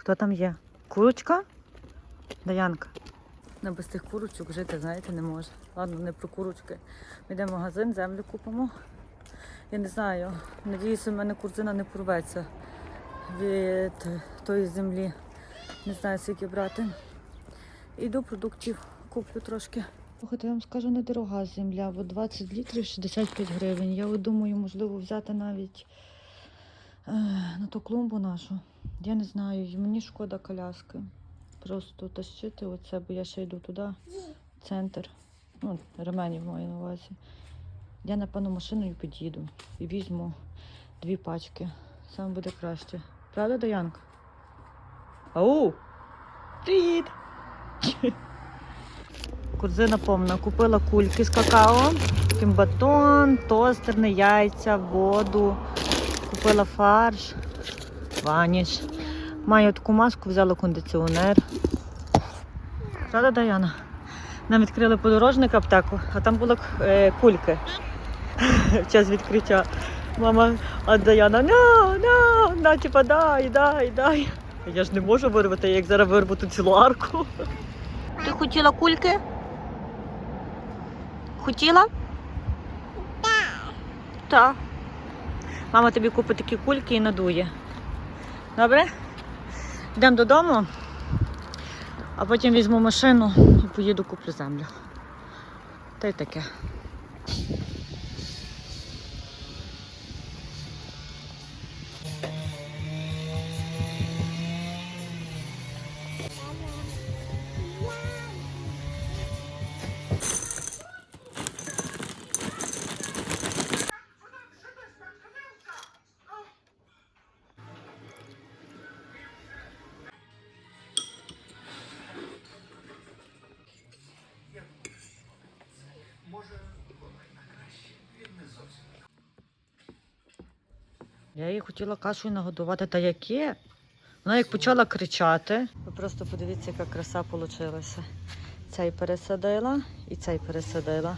Хто там є? Курочка? Даянка. Ну, без тих курочок жити, знаєте, не може. Ладно, не про курочки. Ми йдемо в магазин, землю купимо. Я не знаю. Надіюся, в мене курзина не порветься від тої землі. Не знаю, скільки брати. Іду продуктів, куплю трошки. Слухайте, я вам скажу, не дорога земля, бо 20 літрів 65 гривень. Я думаю, можливо, взяти навіть е, на ту клумбу нашу. Я не знаю, мені шкода коляски. Просто тащити оце, бо я ще йду туди, в центр. Ну, ременів маю на увазі. Я, напевно, машиною під'їду і візьму дві пачки. Саме буде краще. Правда, Даянка? Ау! Привіт! Курзина повна. Купила кульки з какао, батон, тостерне, яйця, воду. Купила фарш, ваніш. Маю таку маску, взяла кондиціонер. Правда, Даяна? Нам відкрили подорожник аптеку, а там були е, кульки в час відкриття. Мама, а Даяна, на, на, на, типа, дай, дай, дай. Я ж не можу вирвати, як зараз вирву ту цілу арку. Ти хотіла кульки? Хотіла? Так. Так. Мама тобі купить такі кульки і надує. Добре? Йдемо додому, а потім візьму машину і поїду куплю землю. Та й таке. Я її хотіла кашею нагодувати, та яке? Вона як почала кричати. Ви просто подивіться, яка краса вийшла. Цей пересадила і цей пересадила.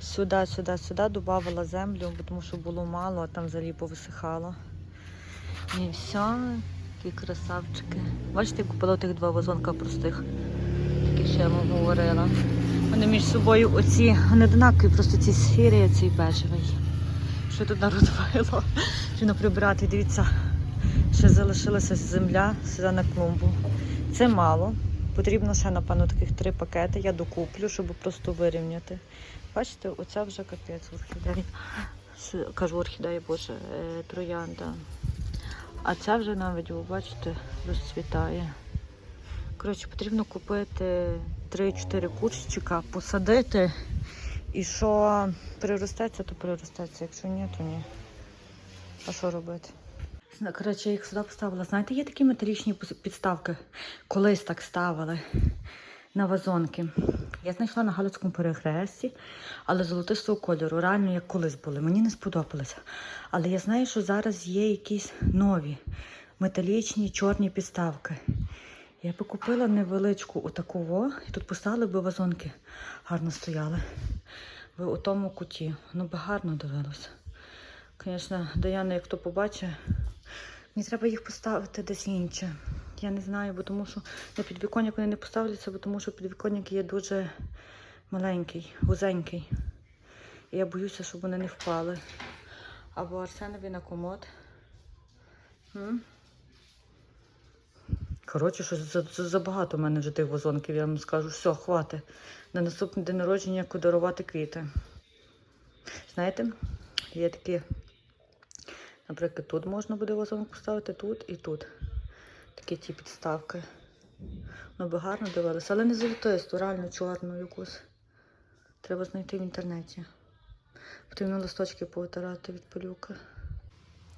Сюди, сюди, сюди додавала землю, тому що було мало, а там взагалі повисихало. І все, які красавчики. Бачите, я купила тих два вазонка простих. Такі ще я вам говорила. Вони між собою оці не однакові, просто ці сірі, а цей бежевий. Що тут народило? Що прибирати, дивіться, ще залишилася земля сюди на клумбу. Це мало. Потрібно ще, напевно, таких три пакети. Я докуплю, щоб просто вирівняти. Бачите, оця вже капець орхідея. Кажу орхідея, боже, е, троянда. А ця вже навіть, ви бачите, розцвітає. Коротше, потрібно купити 3-4 курчика, посадити. І що приростеться, то приростеться. Якщо ні, то ні. А що робити? Коротше, я їх сюди поставила. Знаєте, є такі металічні підставки. Колись так ставили на вазонки. Я знайшла на Галицькому перехресті, але золотистого кольору. Реально, як колись були. Мені не сподобалося. Але я знаю, що зараз є якісь нові металічні чорні підставки. Я би купила невеличку отаку і тут поставили би вазонки. Гарно стояли. Ви у тому куті. Ну би гарно дивилося. Звісно, Даяна, як то побачить, мені треба їх поставити десь інше. Я не знаю, бо тому що на підвіконник вони не поставляться, бо тому що підвіконник є дуже маленький, вузенький. І я боюся, щоб вони не впали. Або Арсенові на комод. Коротше, що за, за, забагато в мене вже тих вазонків, я вам скажу, все, хватить. На наступний день народження дарувати квіти. Знаєте, є такі, наприклад, тут можна буде вазон поставити, тут і тут. Такі ті підставки. Ну, би гарно дивилися, але не золотисту, реально чорну якусь. Треба знайти в інтернеті. Потрібно листочки повитирати від пилюки.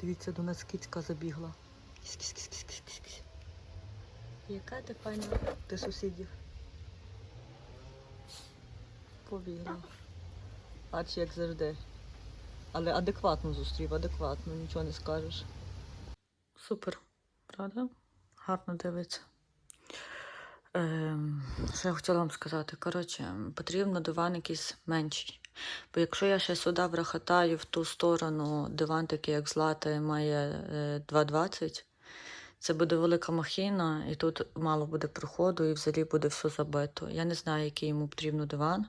Дивіться, до нас кицька забігла. Кісь-кісь-кісь-кісь-кісь. Яка ти файна ти сусідів? Побігла. Бач, як завжди. Але адекватно зустрів, адекватно, нічого не скажеш. Супер, правда? Гарно дивиться. Ем, що я хотіла вам сказати? Коротше, потрібно диван якийсь менший. Бо якщо я ще сюди врахатаю в ту сторону диван такий, як злата, має е, 2,20, Це буде велика махіна, і тут мало буде проходу, і взагалі буде все забито. Я не знаю, який йому потрібно диван.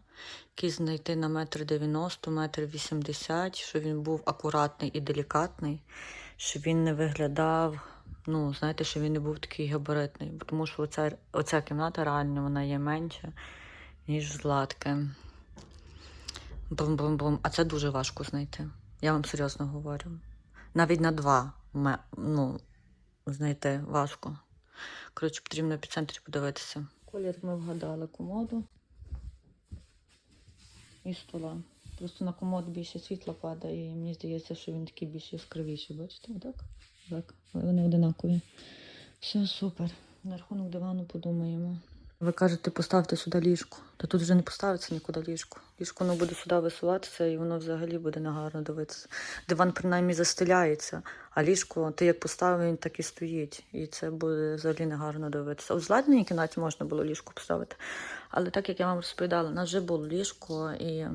Який знайти на метр дев'яносто, метр вісімдесят, щоб він був акуратний і делікатний, щоб він не виглядав, ну, знаєте, щоб він не був такий габаритний. Тому що оця, оця кімната реально вона є менша, ніж златки. Бум-бум-бум. А це дуже важко знайти. Я вам серйозно говорю. Навіть на два ну, знайти важко. Коротше, потрібно в епіцентрі подивитися. Колір ми вгадали комоду і стола. Просто на комод більше світла падає, і мені здається, що він такий більш яскравіший. Бачите, так? Так. Але вони одинакові. Все супер. На рахунок дивану подумаємо. Ви кажете, поставте сюди ліжко. Та тут вже не поставиться нікуди ліжко. Ліжко воно буде сюди висуватися і воно взагалі буде негарно дивитися. Диван принаймні застеляється, а ліжко, ти як поставив, він так і стоїть. І це буде взагалі негарно дивитися. У зладній кімнаті можна було ліжко поставити. Але так як я вам розповідала, у нас вже було ліжко і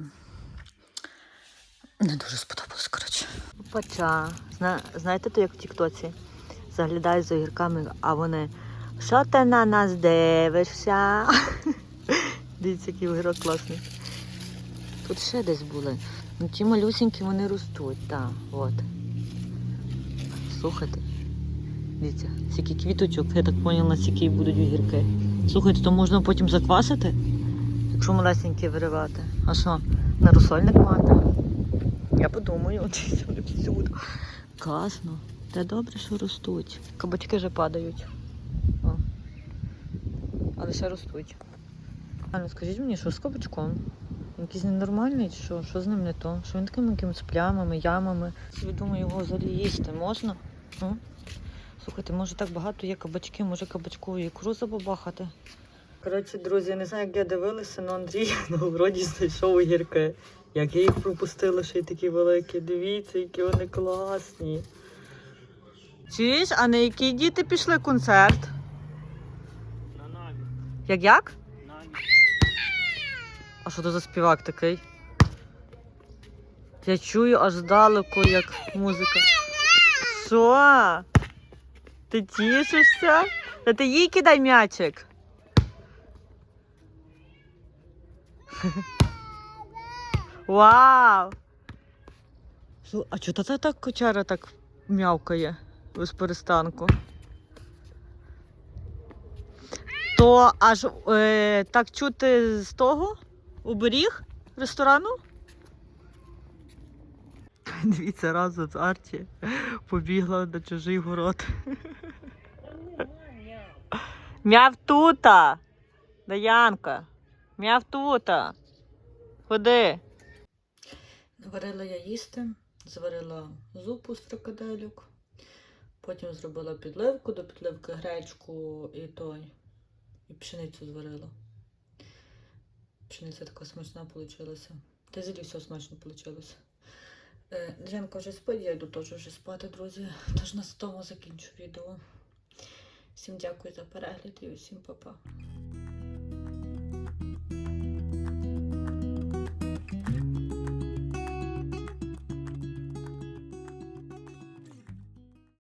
не дуже сподобалось, коротше. Пача. Зна... Знаєте, то як в Тіктоці? Заглядають за огірками, а вони. Що ти на нас дивишся? Дивіться, який огірок класний. Тут ще десь були. Ну ті малюсенькі вони ростуть, так, от. Слухайте. Дивіться, скільки квіточок, я так поняла, скільки будуть огірки. Слухайте, то можна потім заквасити, якщо малесенькі виривати. А що, на розсольник мати? Я подумаю, вони всюди. Класно. Та добре, що ростуть. Кабачки вже падають. Ще ростуть. А ну скажіть мені, що з кабачком? Якийсь ненормальний, чи що? Що з ним не то? Що він такими якимись плямами, ямами? Я думаю, його взагалі їсти можна? Ну? Слухайте, може так багато є кабачки, може кабачкову ікру забабахати? Коротше, друзі, я не знаю, як я дивилася, але Андрій на городі знайшов огірки. Як я їх пропустила, ще й такі великі. Дивіться, які вони класні. Чуєш, а на який діти пішли концерт? Як як? А що це за співак такий? Я чую аж здалеку, як музика. Що? Ти тішишся? Та ти їй кидай м'ячик. Вау! А чого та так кочара так м'явкає без перестанку? То аж е, так чути з того оберіг ресторану? Дивіться, разом з Арчі побігла на чужий город. Мяв тута! Даянка! Мяв тута! Ходи! Наварила я їсти, зварила зупу з фрикадельок, потім зробила підливку, до підливки гречку і той, і пшеницю зварила. Пшениця така смачна вийшла. Та зілі все смачно вийшло. Е, вже спить, я йду теж вже спати, друзі. Тож на тому закінчу відео. Всім дякую за перегляд і усім па-па.